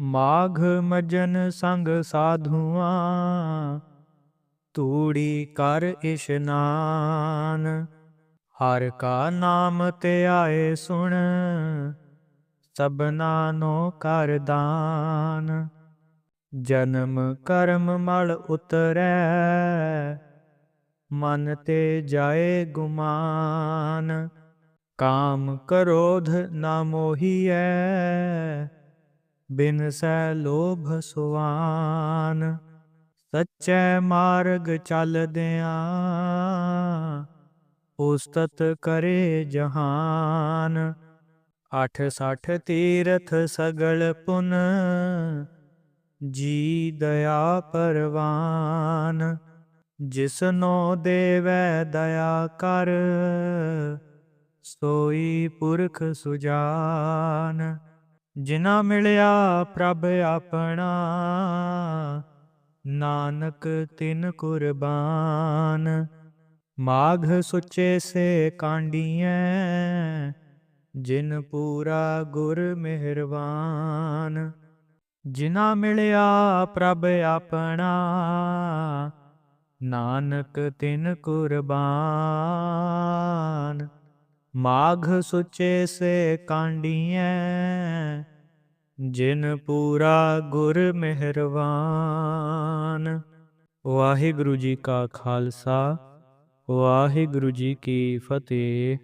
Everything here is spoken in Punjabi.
ਮਾਘ ਮਜਨ ਸੰਗ ਸਾਧੂਆਂ, ਤੂੜੀ ਕਰ ਇਸ਼ਨਾਨ। ਹਰ ਕਾ ਨਾਮ ਤੇ ਆਏ ਸੁਣ, ਸਭਨਾ ਨੋ ਕਰ ਦਾਨ। ਜਨਮ ਕਰਮ ਮਲ ਉਤਰੈ, ਮਨ ਤੇ ਜਾਏ ਗੁਮਾਨ। ਕਾਮ ਕਰੋਧ ਨਾ ਮੋਹੀਐ ਬਿਨ ਸੈ ਲੋਭ ਸੁਆਨ, ਸਚੈ ਮਾਰਗ ਚਲਦਿਆਂ ਉਸਤਤ ਕਰੇ ਜਹਾਨ। ਅਠ ਸਠ ਤੀਰਥ ਸਗਲ ਪੁਨ, ਜੀ ਦਇਆ ਪਰਵਾਨ। ਜਿਸਨੋ ਦੇਵੈ ਦਇਆ ਕਰ, ਸੋਈ ਪੁਰਖ ਸੁਜਾਨ। ਜਿਨਾ ਮਿਲਿਆ ਪ੍ਰਭ ਆਪਣਾ, ਨਾਨਕ ਤਿਨ ਕੁਰਬਾਨ। ਮਾਘ ਸੁਚੇ ਸੇ ਕਾਂਡੀਐ, ਜਿਨ ਪੂਰਾ ਗੁਰ ਮਿਹਰਬਾਨ। ਜਿਨਾ ਮਿਲਿਆ ਪ੍ਰਭ ਆਪਣਾ, ਨਾਨਕ ਤਿਨ ਕੁਰਬਾਨ। ਮਾਘ ਸੁਚੇ ਸੇ ਕਾਂਡੀਐ ਜਿਨ ਪੂਰਾ ਗੁਰ ਮਿਹਰਬਾਨ। ਵਾਹਿਗੁਰੂ ਜੀ ਕਾ ਖਾਲਸਾ ਵਾਹਿਗੁਰੂ ਜੀ ਕੀ ਫਤਿਹ।